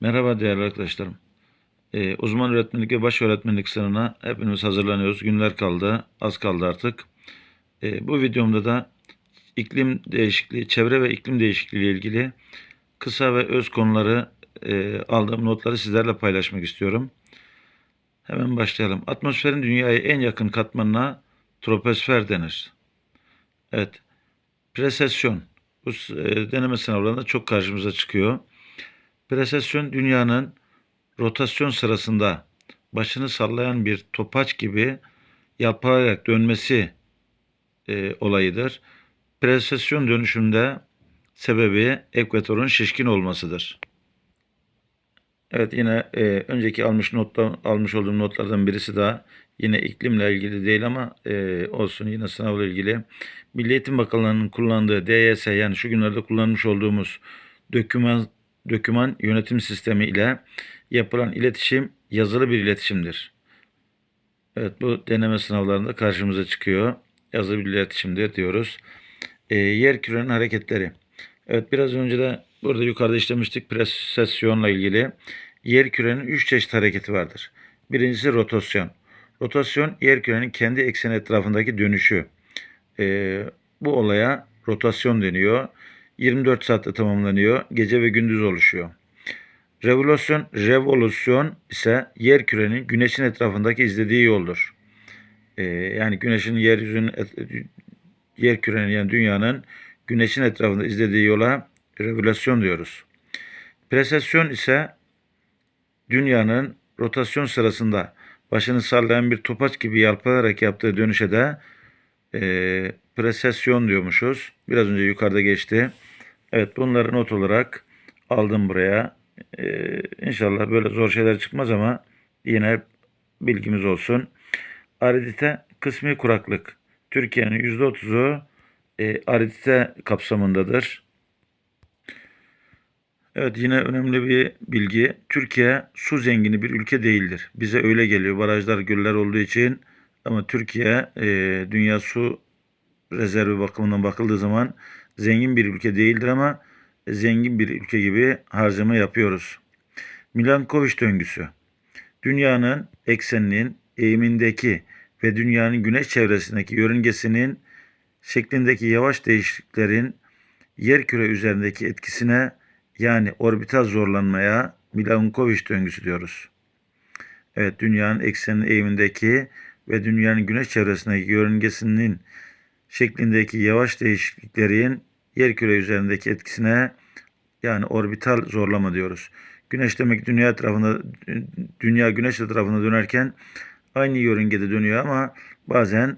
Merhaba değerli arkadaşlarım. Ee, uzman öğretmenlik ve baş öğretmenlik sınavına hepimiz hazırlanıyoruz. Günler kaldı, az kaldı artık. Ee, bu videomda da iklim değişikliği, çevre ve iklim değişikliği ile ilgili kısa ve öz konuları e, aldığım notları sizlerle paylaşmak istiyorum. Hemen başlayalım. Atmosferin dünyaya en yakın katmanına troposfer denir. Evet. Presesyon. Bu e, deneme sınavlarında çok karşımıza çıkıyor. Presesyon dünyanın rotasyon sırasında başını sallayan bir topaç gibi yalpalayarak dönmesi e, olayıdır. Presesyon dönüşümde sebebi ekvatorun şişkin olmasıdır. Evet yine e, önceki almış notta, almış olduğum notlardan birisi daha yine iklimle ilgili değil ama e, olsun yine sınavla ilgili. Milli Eğitim Bakanlığı'nın kullandığı DYS yani şu günlerde kullanmış olduğumuz döküman döküman yönetim sistemi ile yapılan iletişim yazılı bir iletişimdir. Evet bu deneme sınavlarında karşımıza çıkıyor. Yazılı bir iletişimdir diyoruz. E, yer kürenin hareketleri. Evet biraz önce de burada yukarıda işlemiştik presesyonla ilgili. Yer kürenin 3 çeşit hareketi vardır. Birincisi rotasyon. Rotasyon yer kürenin kendi ekseni etrafındaki dönüşü. E, bu olaya rotasyon deniyor. 24 saatte tamamlanıyor. Gece ve gündüz oluşuyor. Revolüsyon, revolüsyon ise yer kürenin güneşin etrafındaki izlediği yoldur. Ee, yani güneşin yeryüzünün yer kürenin yani dünyanın güneşin etrafında izlediği yola revolüsyon diyoruz. Presesyon ise dünyanın rotasyon sırasında başını sallayan bir topaç gibi yalpalayarak yaptığı dönüşe de e, presesyon diyormuşuz. Biraz önce yukarıda geçti. Evet bunları not olarak aldım buraya. Ee, inşallah böyle zor şeyler çıkmaz ama yine bilgimiz olsun. Aridite kısmi kuraklık. Türkiye'nin %30'u e, aridite kapsamındadır. Evet yine önemli bir bilgi. Türkiye su zengini bir ülke değildir. Bize öyle geliyor. Barajlar, göller olduğu için ama Türkiye e, dünya su rezervi bakımından bakıldığı zaman zengin bir ülke değildir ama zengin bir ülke gibi harcama yapıyoruz. Milankovic döngüsü. Dünyanın ekseninin eğimindeki ve dünyanın güneş çevresindeki yörüngesinin şeklindeki yavaş değişikliklerin yer küre üzerindeki etkisine yani orbital zorlanmaya Milankovic döngüsü diyoruz. Evet, dünyanın ekseninin eğimindeki ve dünyanın güneş çevresindeki yörüngesinin şeklindeki yavaş değişikliklerin yerküre üzerindeki etkisine yani orbital zorlama diyoruz. Güneş demek dünya etrafında dünya güneş etrafında dönerken aynı yörüngede dönüyor ama bazen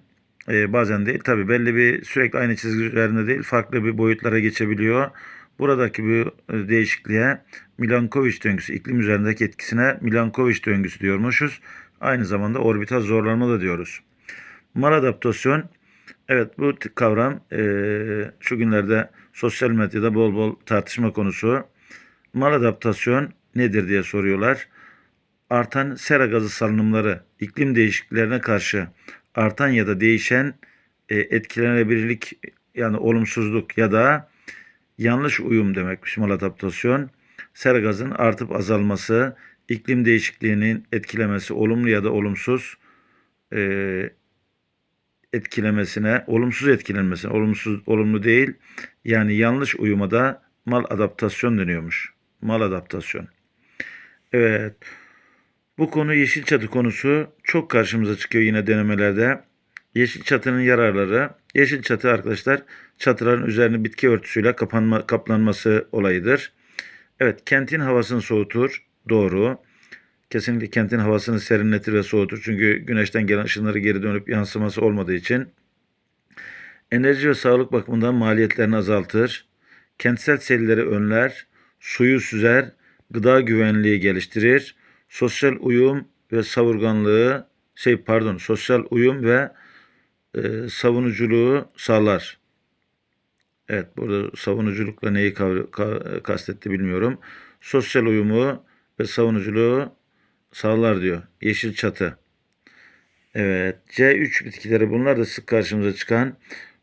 e, bazen değil tabi belli bir sürekli aynı çizgi üzerinde değil farklı bir boyutlara geçebiliyor. Buradaki bir e, değişikliğe Milankovic döngüsü iklim üzerindeki etkisine Milankovic döngüsü diyormuşuz. Aynı zamanda orbital zorlanma da diyoruz. Maladaptasyon Evet bu kavram eee, şu günlerde sosyal medyada bol bol tartışma konusu. Maladaptasyon nedir diye soruyorlar. Artan sera gazı salınımları iklim değişikliklerine karşı artan ya da değişen e, etkilenebilirlik yani olumsuzluk ya da yanlış uyum demekmiş maladaptasyon. Sera gazın artıp azalması, iklim değişikliğinin etkilemesi olumlu ya da olumsuz e, etkilemesine, olumsuz etkilenmesine, olumsuz, olumlu değil, yani yanlış uyuma da mal adaptasyon deniyormuş. Mal adaptasyon. Evet. Bu konu yeşil çatı konusu çok karşımıza çıkıyor yine denemelerde. Yeşil çatının yararları. Yeşil çatı arkadaşlar çatıların üzerine bitki örtüsüyle kapanma, kaplanması olayıdır. Evet kentin havasını soğutur. Doğru. Kesinlikle kentin havasını serinletir ve soğutur. Çünkü güneşten gelen ışınları geri dönüp yansıması olmadığı için. Enerji ve sağlık bakımından maliyetlerini azaltır. Kentsel selleri önler. Suyu süzer. Gıda güvenliği geliştirir. Sosyal uyum ve savurganlığı şey pardon sosyal uyum ve e, savunuculuğu sağlar. Evet burada savunuculukla neyi kavra- ka- kastetti bilmiyorum. Sosyal uyumu ve savunuculuğu sağlar diyor. Yeşil çatı. Evet. C3 bitkileri bunlar da sık karşımıza çıkan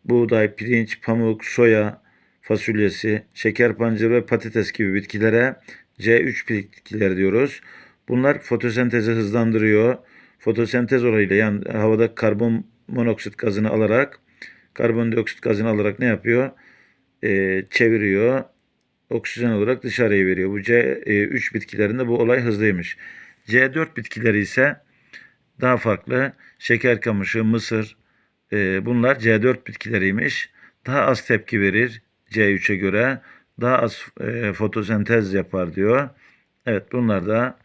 buğday, pirinç, pamuk, soya, fasulyesi, şeker pancarı ve patates gibi bitkilere C3 bitkileri diyoruz. Bunlar fotosentezi hızlandırıyor. Fotosentez olayıyla yani havada karbon monoksit gazını alarak karbondioksit gazını alarak ne yapıyor? Ee, çeviriyor. Oksijen olarak dışarıya veriyor. Bu C3 bitkilerinde bu olay hızlıymış. C4 bitkileri ise daha farklı. Şeker kamışı, mısır e, bunlar C4 bitkileriymiş. Daha az tepki verir C3'e göre. Daha az e, fotosentez yapar diyor. Evet bunlar da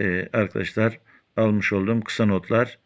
e, arkadaşlar almış olduğum kısa notlar.